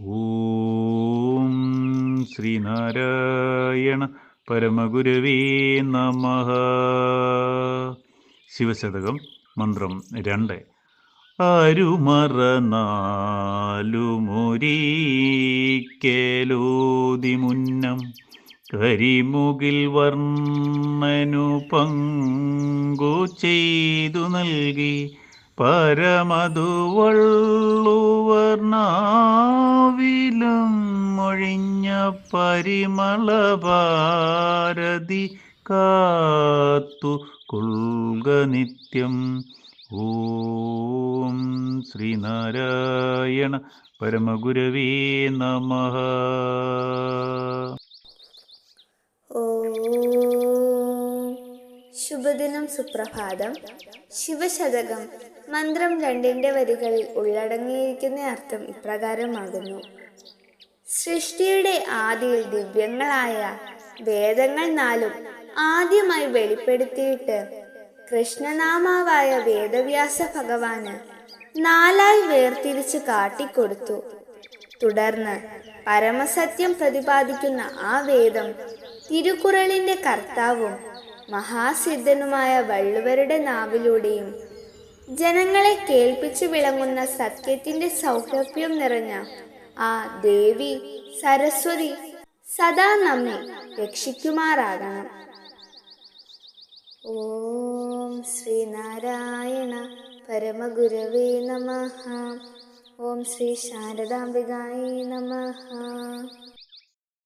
ഓം ശ്രീനാരായണ പരമഗുരുവേ നമ. ശിവശതകം മന്ത്രം രണ്ട്. അരുമറനാലുമൊരീക്കേലോതി മുന്നം കരിമുകിൽ വർണനു പങ്കു ചെയ്തു നൽകി പരമധുവള്ളുവർണാവിലും മൊഴിഞ്ഞ പരിമളഭാരതി കാത്തു കൊള്ളുക നിത്യം. ഓം ശ്രീനാരായണ പരമഗുരവേ നമ. ശുഭദിനം സുപ്രഭാതം. ശിവശതകം. മന്ത്രം രണ്ടിന്റെ വരികളിൽ ഉള്ളടങ്ങിയിരിക്കുന്ന അർത്ഥം ഇപ്രകാരമാകുന്നു. സൃഷ്ടിയുടെ ആദിയിൽ ദിവ്യങ്ങളായ വേദങ്ങൾ നാലും ആദ്യമായി വെളിപ്പെടുത്തിയിട്ട് കൃഷ്ണനാമാവായ വേദവ്യാസ ഭഗവാന് നാലായി വേർതിരിച്ച് കാട്ടിക്കൊടുത്തു. തുടർന്ന് പരമസത്യം പ്രതിപാദിക്കുന്ന ആ വേദം തിരുക്കുറളിന്റെ കർത്താവും മഹാസിദ്ധനുമായ വള്ളുവരുടെ നാവിലൂടെയും ജനങ്ങളെ കേൾപ്പിച്ചു വിളങ്ങുന്ന സത്യത്തിന്റെ സൗഹൃദ്യം നിറഞ്ഞ ആ ദേവി സരസ്വതി സദാ നമ്മെ രക്ഷിക്കുമാറാകണം. ഓം ശ്രീനാരായണ പരമഗുരവേ നമ. ഓം ശ്രീ ശാരദാംബികായ നമഃ.